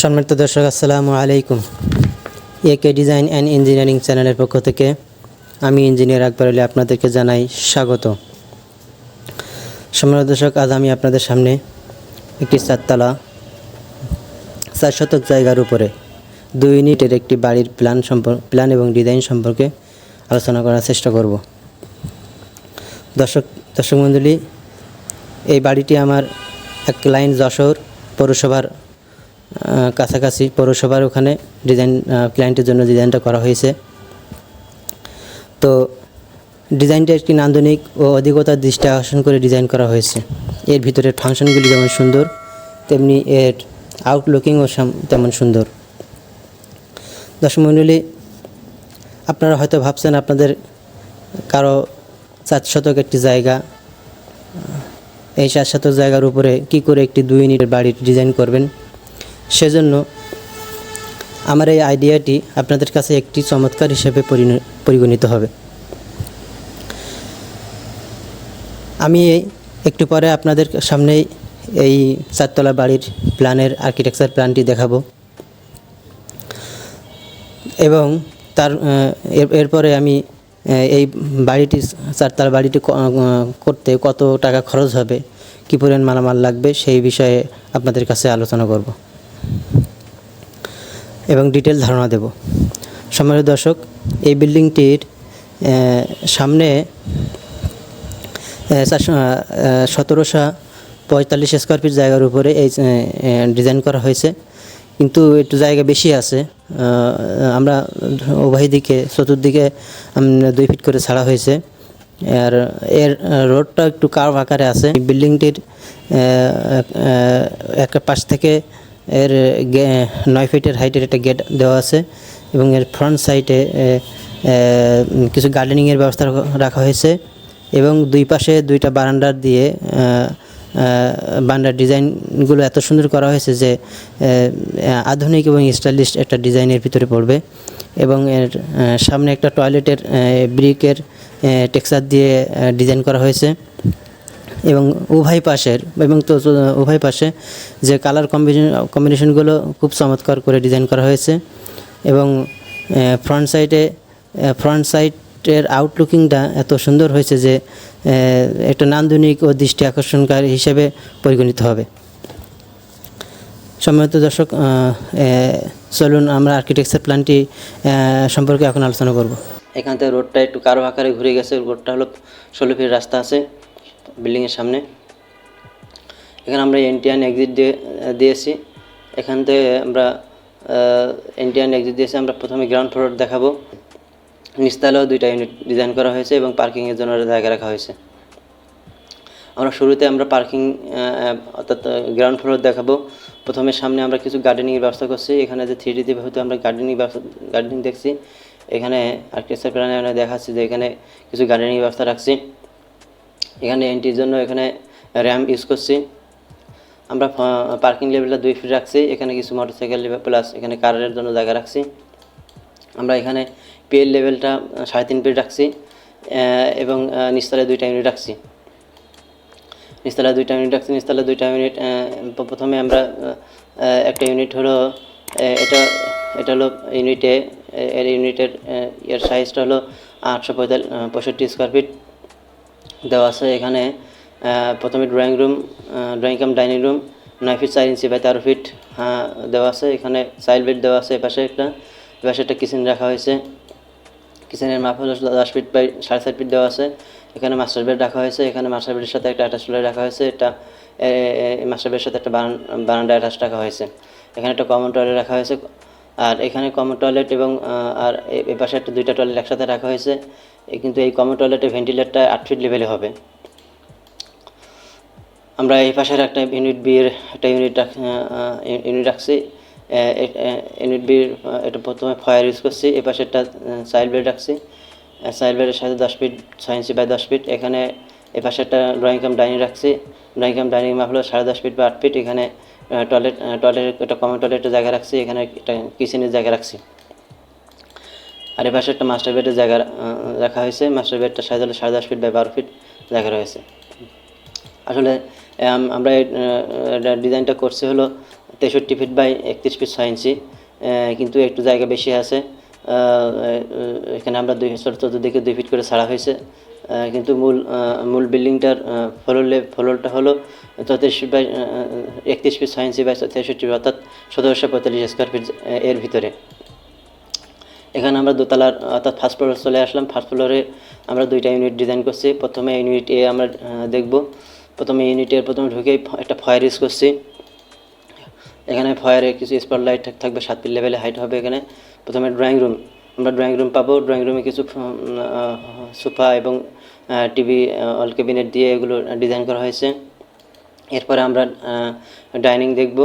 সম্মানিত দর্শক, আসসালামু আলাইকুম। একে ডিজাইন অ্যান্ড ইঞ্জিনিয়ারিং চ্যানেলের পক্ষ থেকে আমি ইঞ্জিনিয়ার আকবর আলী আপনাদেরকে জানাই স্বাগত। সম্মানিত দর্শক, আজ আমি আপনাদের সামনে একটি চারতলা, চার শতক জায়গার উপরে দুই ইউনিটের একটি বাড়ির প্ল্যান সম্পর্ক প্ল্যান এবং ডিজাইন সম্পর্কে আলোচনা করার চেষ্টা করব। দর্শক দর্শক মণ্ডলী এই বাড়িটি আমার এক লাইন যশোর পৌরসভার কাছাকাছি পৌরসভার ওখানে ডিজাইন ক্লায়েন্টের জন্য ডিজাইনটা করা হয়েছে। তো ডিজাইনটা একটি নান্দনিক ও অধিকতার দৃষ্টি আকর্ষণ করে ডিজাইন করা হয়েছে। এর ভিতরের ফাংশনগুলি যেমন সুন্দর, তেমনি এর আউটলুকিংও তেমন সুন্দর। দর্শক আপনারা হয়তো ভাবছেন আপনাদের কারও চার শতক একটি জায়গা, এই চার শতক জায়গার উপরে কি করে একটি দুই ইউনিটের বাড়ির ডিজাইন করবেন? সেজন্য আমার এই আইডিয়াটি আপনাদের কাছে একটি চমৎকার হিসেবে পরিগণিত হবে। আমি একটু পরে আপনাদের সামনেই এই চারতলা বাড়ির প্ল্যানের আর্কিটেকচার প্ল্যানটি দেখাবো। এবং তার এরপরে আমি এই বাড়িটি, চারতলা বাড়িটি করতে কত টাকা খরচ হবে, কী পরিমাণ মালামাল লাগবে, সেই বিষয়ে আপনাদের কাছে আলোচনা করব। এবং ডিটেল ধারণা দেব। সম্মানিত দর্শক, এই বিল্ডিংটির সামনে সতেরোশো পঁয়তাল্লিশ স্কোয়ার ফিট জায়গার উপরে এই ডিজাইন করা হয়েছে। কিন্তু একটু জায়গা বেশি আছে। আমরা উভয় দিকে, চতুর্দিকে দুই ফিট করে ছাড়া হয়েছে। আর এর রোডটা একটু কার্ভ আকারে আছে। বিল্ডিংটির একটা পাশ থেকে এর নয় ফিটের হাইটের একটা গেট দেওয়া আছে এবং এর ফ্রন্ট সাইডে কিছু গার্ডেনিংয়ের ব্যবস্থা রাখা- হয়েছে এবং দুই পাশে দুইটা বারান্দার দিয়ে বারান্দার ডিজাইনগুলো এত সুন্দর করা হয়েছে যে আধুনিক এবং স্টাইলিশ একটা ডিজাইনের ভিতরে পড়বে এবং এর সামনে একটা টয়লেটের ব্রিকের টেক্সচার দিয়ে ডিজাইন করা হয়েছে। এবং উভয় পাশের, এবং তো উভয় পাশে যে কালার কম্বিনেশন কম্বিনেশনগুলো খুব চমৎকার করে ডিজাইন করা হয়েছে। এবং ফ্রন্ট সাইডে ফ্রন্ট সাইডের আউটলুকিংটা এত সুন্দর হয়েছে যে একটা নান্দনিক ও দৃষ্টি আকর্ষণকারী হিসেবে পরিগণিত হবে। সম্মানিত দর্শক চলুন আমরা আর্কিটেকচার প্ল্যানটি সম্পর্কে এখন আলোচনা করব। এখান থেকে রোডটা একটু কারও আকারে ঘুরে গেছে রোডটা হলো ষোলো ফিট রাস্তা আছে। বিল্ডিংয়ের সামনে। এখানে আমরা এনটিআন এক্সিট দিয়ে দিয়েছি। এখান থেকে আমরা এনটিআন এক্সিট দিয়েছি। আমরা প্রথমে গ্রাউন্ড ফ্লোর দেখাবো। নিচতলাও দুইটা ইউনিট ডিজাইন করা হয়েছে এবং পার্কিংয়ের জন্য জায়গা রাখা হয়েছে। আমরা শুরুতে আমরা পার্কিং অর্থাৎ গ্রাউন্ড ফ্লোর দেখাবো। প্রথমে সামনে আমরা কিছু গার্ডেনিংয়ের ব্যবস্থা করছি। এখানে যে থ্রি ডিতে হয়তো আমরা গার্ডেনিং ব্যবস্থা গার্ডেনিং দেখছি, এখানে আর্কিটেকচার প্ল্যানে দেখাচ্ছি যে এখানে কিছু গার্ডেনিং ব্যবস্থা রাখছি। এখানে এন্ট্রির জন্য এখানে র্যাম ইউজ করছি। আমরা পার্কিং লেভেলটা দুই ফিট রাখছি, এখানে কিছু মোটরসাইকেল প্লাস এখানে কারের জন্য জায়গা রাখছি। আমরা এখানে পিএল লেভেলটা সাড়ে তিন ফিট রাখছি এবং নিচতলায় দুইটা ইউনিট রাখছি। নিচতলায় দুইটা ইউনিট রাখছি নিচতলায় দুইটা ইউনিট প্রথমে আমরা একটা ইউনিট হলো এটা এটা হলো ইউনিটে এর ইউনিটের এর সাইজটা হলো আটশো পঁয়ষট্টি স্কোয়ার ফিট দেওয়া আছে এখানে প্রথমে drawing room drawing cum dining room নয় ফিট চার ইঞ্চি বাই তেরো ফিট দেওয়া আছে। এখানে চাইল্ড বেড দেওয়া আছে এপাশে একটা। এপাশে একটা কিচেন রাখা হয়েছে। কিচেনের মাপ হলো দশ ফিট বাই সাড়ে সাত ফিট দেওয়া আছে। এখানে মাস্টার বেড রাখা হয়েছে। এখানে মাস্টার বেডের সাথে একটা অ্যাটাচ রাখা হয়েছে। এটা মাস্টার বেডের সাথে একটা বারান- বারান্দা অ্যাটাচ রাখা হয়েছে। এখানে একটা কমন টয়লেট রাখা হয়েছে। আর এখানে কমন টয়লেট এবং আর এ- এ পাশে একটা দুইটা টয়লেট একসাথে রাখা হয়েছে। কিন্তু এই কমন টয়লেটের ভেন্টিলেটটা আট ফিট লেভেলে হবে। আমরা এই পাশের একটা ইউনিট বিয়ের একটা ইউনিট ইউনিট রাখছি। ইউনিট বির এটা প্রথমে ফয়ার ইউজ করছি। এই পাশে একটা চাইল্ড বেড রাখছি। চাইল্ড বেডের সাথে দশ ফিট ছয় ইঞ্চি বাই দশ ফিট এখানে এই পাশে একটা ড্রয়িং কাম ডাইনিং রাখছি। ড্রয়িং কাম ডাইনিং মাপ হলো সাড়ে দশ ফিট বা আট ফিট এখানে টয়লেট টয়লেট একটা কমন টয়লেটের জায়গা রাখছি, এখানে একটা কিচেনের জায়গা রাখছি। আর এ পাশে একটা মাস্টার বেডের জায়গা রাখা হয়েছে। মাস্টার বেডটা সাইজ হলো সাড়ে দশ ফিট বাই বারো ফিট জায়গা রয়েছে। আসলে আমরা ডিজাইনটা করছি হলো তেষট্টি ফিট বাই একত্রিশ ফিট ছয় ইঞ্চি কিন্তু একটু জায়গা বেশি আছে। এখানে আমরা দুই চতুর্দিকে দুই ফিট করে ছাড়া হয়েছে। কিন্তু মূল মূল বিল্ডিংটার ফ্লোর ফ্লোরটা হলো চৌত্রিশ বাই একত্রিশ ফিট ছয় বাই তেষট্টি অর্থাৎ সতেরোশো পঁয়তাল্লিশ স্কোয়ার ফিট এর ভিতরে। এখানে আমরা দোতলার, অর্থাৎ ফার্স্ট ফ্লোরে চলে আসলাম। ফার্স্ট ফ্লোরে আমরা দুইটা ইউনিট ডিজাইন করছি। প্রথমে ইউনিট এ আমরা দেখব। প্রথমে ইউনিটের প্রথমে ঢুকেই ফ- একটা ফয়ার ইউজ করছি। এখানে ফয়ারে কিছু স্পট লাইট থাকবে, সাত ফিট লেভেলে হাইট হবে এখানে। প্রথমে ড্রয়িং রুম আমরা ড্রয়িং রুম পাবো। ড্রয়িং রুমে কিছু সোফা এবং টিভি অল ক্যাবিনেট দিয়ে এগুলো ডিজাইন করা হয়েছে। এরপরে আমরা ডাইনিং দেখব।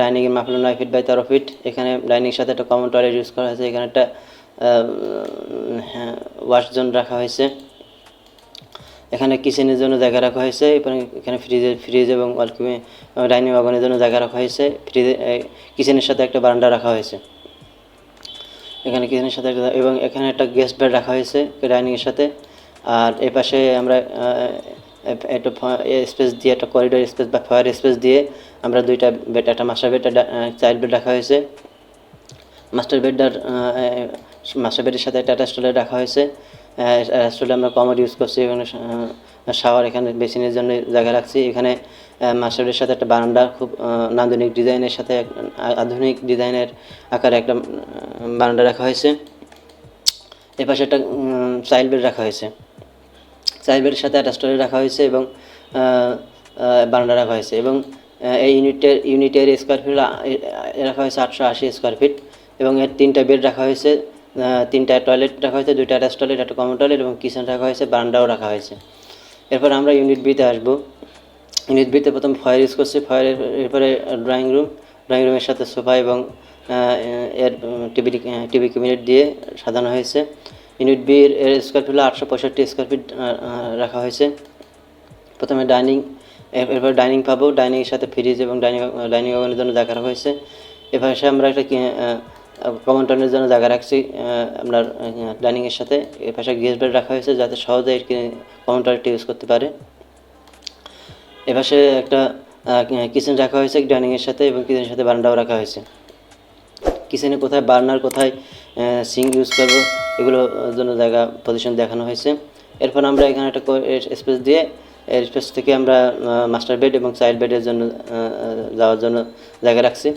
ডাইনিংয়ের মাপ হলো নয় ফিট বাই তেরো ফিট এখানে ডাইনিংয়ের সাথে একটা কমন টয়লেট ইউজ করা হয়েছে। এখানে একটা ওয়াশ জোন রাখা হয়েছে। এখানে কিচেনের জন্য জায়গা রাখা হয়েছে। এবং এখানে ফ্রিজের ফ্রিজ এবং ডাইনিং ওয়াগনের জন্য জায়গা রাখা হয়েছে। ফ্রিজে কিচেনের সাথে একটা বারান্দা রাখা হয়েছে। এখানে কিচেনের সাথে এবং এখানে একটা গেস্ট বেড রাখা হয়েছে ডাইনিংয়ের সাথে। আর এ পাশে আমরা একটা স্পেস দিয়ে একটা করিডোর স্পেস বা ফায়ার স্পেস দিয়ে আমরা দুইটা বেড একটা মাস্টার বেড চাইল্ড বেড রাখা হয়েছে। মাস্টার বেডটার মাস্টার বেডের সাথে একটা স্টলে রাখা হয়েছে। স্টলে আমরা কমোড ইউজ করছি, এখানে শাওয়ার এখানে বেসিনের জন্য জায়গা রাখছি। এখানে মাস্টার বেডের সাথে একটা বারান্দা, খুব নান্দনিক ডিজাইনের সাথে আধুনিক ডিজাইনের আকারে একটা বারান্দা রাখা হয়েছে। এ পাশে একটা চাইল্ড বেড রাখা হয়েছে। চাইল্ড বেডের সাথে একটা স্টোরেজ রাখা হয়েছে এবং বারান্দা রাখা হয়েছে এবং এই ইউনিটের ইউনিটের স্কোয়ার ফিট রাখা হয়েছে আটশো আশি স্কোয়ার ফিট এবং এর তিনটা বেড রাখা হয়েছে তিনটা টয়লেট রাখা হয়েছে, দুইটা অ্যাটাচ টয়লেট একটা কমন টয়লেট এবং কিচেন রাখা হয়েছে, বারান্দাও রাখা হয়েছে। এরপর আমরা ইউনিট বিতে আসব। ইউনিট প্রথম ফয়ার ইউজ করছি। ফয়ারের এরপরে ড্রয়িং রুম ড্রয়িং রুমের সাথে সোফা এবং এর টিভি টিভি ক্যাবিনেট দিয়ে সাজানো হয়েছে। ইউনিট বির এর স্কোয়ার ফিট হলো আটশো পঁয়ষট্টি স্কোয়ার ফিট রাখা হয়েছে। প্রথমে ডাইনিং এরপর ডাইনিং পাবো। ডাইনিংয়ের সাথে ফ্রিজ এবং ডাইনিং ডাইনিং ওভেনের জন্য জায়গা রাখা হয়েছে। সে আমরা একটা কমন টনের জন্য জায়গা রাখছি। আপনার ডাইনিংয়ের সাথে এর পাশে গেস্ট বেড রাখা হয়েছে যাতে সহজে কমন টয়লেট ইউজ করতে পারে। এপাশে একটা কিচেন রাখা হয়েছে ডাইনিংয়ের সাথে এবং কিচেনের সাথে বারান্দাও রাখা হয়েছে। কিচেনে কোথায় বার্নার কোথায় সিঙ্ক ইউজ করব, এগুলো জন্য জায়গা পজিশন দেখানো হয়েছে। এরপর আমরা এখানে একটা স্পেস দিয়ে, এর স্পেস থেকে আমরা মাস্টার বেড এবং চাইল্ড বেডের জন্য যাওয়ার জন্য জায়গা রাখছি।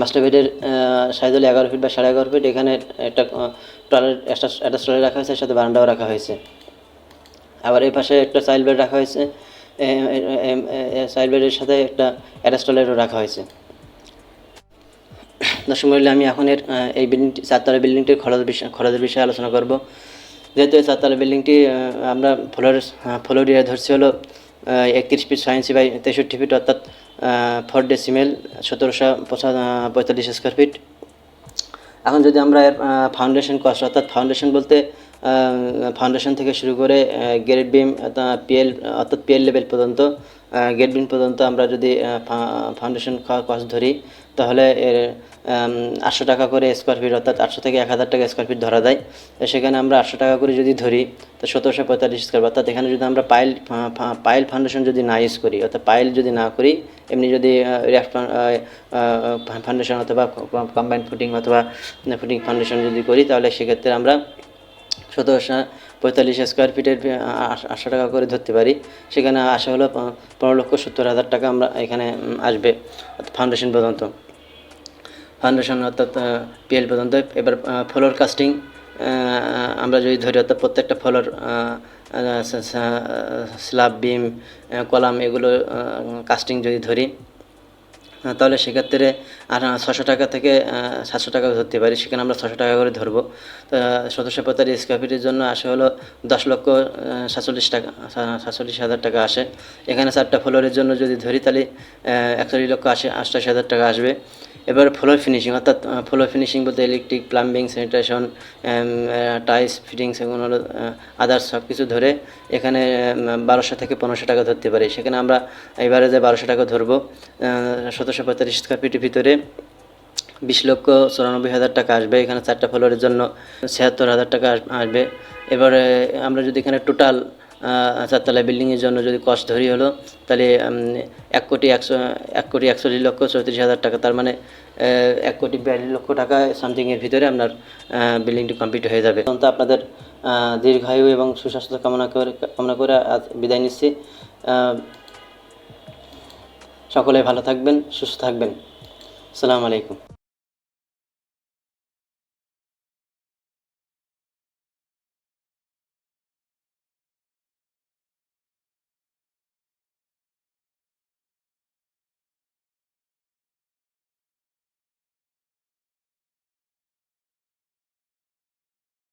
মাস্টার বেডের সাইজ হলো এগারো ফিট বা সাড়ে এগারো ফিট এখানে একটা টয়লেট একটা টয়লেট রাখা হয়েছে, এর সাথে বারান্দাও রাখা হয়েছে। আবার এই পাশে একটা চাইল্ড বেড রাখা হয়েছে চাইল্ড বেডের সাথে একটা অ্যাটাচ টয়লেটও রাখা হয়েছে। দর্শক মন্ডলী, আমি এখন এর এই বিল্ডিংটি চারতলা বিল্ডিংটির খরচ বিষয় খরচের বিষয়ে আলোচনা করব। যেহেতু এই চারতলা বিল্ডিংটি আমরা ফ্লোর ফ্লোর এরিয়া ধরছি হলো একত্রিশ ফিট ছয় ইঞ্চি বাই তেষট্টি ফিট, অর্থাৎ ফোর ডেসিমেল, সতেরোশো পঁয়তাল্লিশ স্কোয়ার ফিট। এখন যদি আমরা এর ফাউন্ডেশন কস্ট অর্থাৎ ফাউন্ডেশন বলতে ফাউন্ডেশন থেকে শুরু করে গ্রেড বিম পিএল অর্থাৎ পিএল লেভেল পর্যন্ত গেট বিম পর্যন্ত আমরা যদি ফাউন্ডেশন কস্ট ধরি, তাহলে এর আটশো টাকা করে স্কোয়ার ফিট অর্থাৎ আটশো থেকে এক হাজার টাকা স্কোয়ার ফিট ধরা দেয় সেখানে আমরা আটশো টাকা করে যদি ধরি, তো সতেরোশো পঁয়তাল্লিশ স্কোয়ার অর্থাৎ এখানে যদি আমরা পাইল পাইল ফাউন্ডেশন যদি না ইউজ করি, অর্থাৎ পাইল যদি না করি, এমনি যদি ফাউন্ডেশন অথবা কম্বাইন্ড ফুটিং অথবা ফুটিং ফাউন্ডেশন যদি করি, তাহলে সেক্ষেত্রে আমরা সতেরোশো পঁয়তাল্লিশ স্কোয়ার ফিটের আটশো টাকা করে ধরতে পারি। সেখানে আশা হলো পনেরো লক্ষ সত্তর হাজার টাকা আমরা এখানে আসবে ফাউন্ডেশন পর্যন্ত। ফাউন্ডেশন অর্থাৎ পিএল পর্যন্ত। এবার ফ্লোর কাস্টিং আমরা যদি ধরি অর্থাৎ প্রত্যেকটা ফ্লোর স্ল্যাব বিম কলাম এগুলো কাস্টিং যদি ধরি তাহলে সেক্ষেত্রে আর ছশো টাকা থেকে সাতশো টাকা ধরতে পারি, সেখানে আমরা ছশো টাকা করে ধরবো। তো সতেরোশো পঁয়তাল্লিশ স্কোয়ার ফিটের জন্য আসে হলো দশ লক্ষ সাতচল্লিশ টাকা সাতচল্লিশ হাজার টাকা আসে। এখানে চারটা ফ্লোরের জন্য যদি ধরি তাহলে একচল্লিশ লক্ষ আসে আটশো হাজার টাকা আসবে। এবার ফ্লোর ফিনিশিং অর্থাৎ ফ্লোর ফিনিশিং বলতে electric plumbing sanitation tiles fittings হলো আদার্স সব কিছু ধরে এখানে বারোশো থেকে পনেরোশো টাকা ধরতে পারি। সেখানে আমরা এবারে যে বারোশো টাকা ধরবো সতেরোশো পঁয়তাল্লিশ স্কোয়ার ফিটের ভিতরে বিশ লক্ষ চুরানব্বই হাজার টাকা আসবে। এখানে চারটা ফ্লোরের জন্য ছিয়াত্তর হাজার টাকা আসবে। এবারে আমরা যদি এখানে টোটাল চারতলা বিল্ডিংয়ের জন্য যদি কস্ট ধরি হলো, তাহলে এক কোটি একশো, এক কোটি একচল্লিশ লক্ষ চৌত্রিশ হাজার টাকা। তার মানে এক কোটি বিয়াল্লিশ লক্ষ টাকা সামথিংয়ের ভিতরে আপনার বিল্ডিংটি কমপ্লিট হয়ে যাবে। তখন তো আপনাদের দীর্ঘায়ু এবং সুস্বাস্থ্য কামনা করে কামনা করে বিদায় নিচ্ছি। সকলে ভালো থাকবেন, সুস্থ থাকবেন। আসসালামু আলাইকুম